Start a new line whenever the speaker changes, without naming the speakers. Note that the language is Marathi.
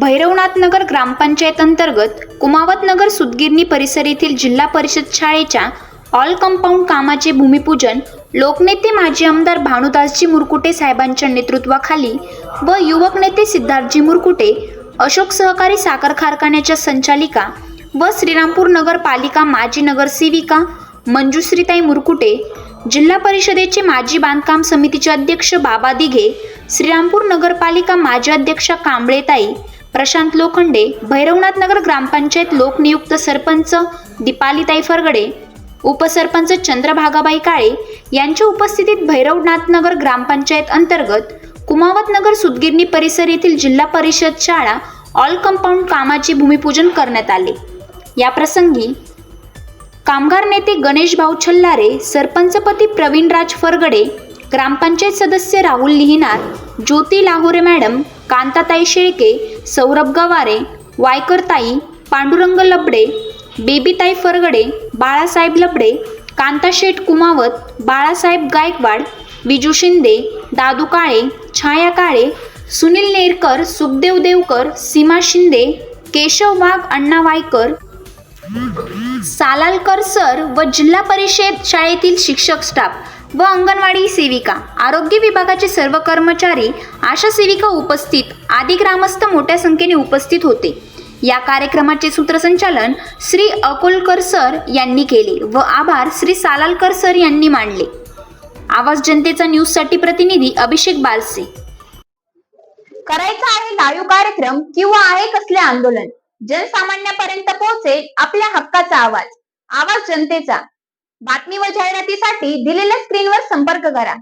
भैरवनाथ नगर ग्रामपंचायत अंतर्गत कुमावत नगर सुदगिरणी परिसर येथील जिल्हा परिषद शाळेच्या ऑल कंपाऊंड कामाचे भूमिपूजन लोकनेते माजी आमदार भानुदासजी मुरकुटे साहेबांच्या नेतृत्वाखाली व युवक नेते सिद्धार्थजी मुरकुटे अशोक सहकारी साखर कारखान्याच्या संचालिका व श्रीरामपूर नगरपालिका माजी नगरसेविका मंजुश्रीताई मुरकुटे जिल्हा परिषदेचे माजी बांधकाम समितीचे अध्यक्ष बाबा दिघे श्रीरामपूर नगरपालिका माजी अध्यक्षा कांबळेताई प्रशांत लोखंडे भैरवनाथ नगर ग्रामपंचायत लोकनियुक्त सरपंच दीपालीताई फरगडे उपसरपंच चंद्रभागाबाई काळे यांच्या उपस्थितीत भैरवनाथ नगर ग्रामपंचायत अंतर्गत कुमावत नगर सुदगिरणी परिसर येथील जिल्हा परिषद शाळा ऑल कंपाऊंड कामाचे भूमिपूजन करण्यात आले. या प्रसंगी कामगार नेते गणेश भाऊ छल्लारे सरपंचपती प्रवीणराज फरगडे ग्रामपंचायत सदस्य राहुल लिहिनार ज्योती लाहोरे मॅडम कांताताई शेळके सौरभ गवारे वायकरताई पांडुरंग लबडे बेबीताई फरगडे बाळासाहेब लबडे कांताशेठ कुमावत बाळासाहेब गायकवाड विजू शिंदे दादू काळे छाया काळे सुनील नेरकर सुखदेव देवकर सीमा शिंदे केशव वाघ अण्णा वायकर सालालकर सर व जिल्हा परिषद शाळेतील शिक्षक स्टाफ व अंगणवाडी सेविका आरोग्य विभागाचे सर्व कर्मचारी आशा सेविका उपस्थित आदी ग्रामस्थ मोठ्या संख्येने उपस्थित होते. या कार्यक्रमाचे सूत्रसंचालन श्री अकोलकर सर यांनी केले व आभार श्री सालालकर सर यांनी मानले. आवाज जनतेचा न्यूजसाठी प्रतिनिधी अभिषेक बालसे.
करायचा आहे लाईव्ह कार्यक्रम किंवा आहे कसले आंदोलन? जनसामान्यापर्यंत पोहोचेल आपल्या हक्काचा आवाज. आवाज जनतेचा. बातमी व जाहिरातीसाठी दिलेल्या स्क्रीनवर संपर्क करा.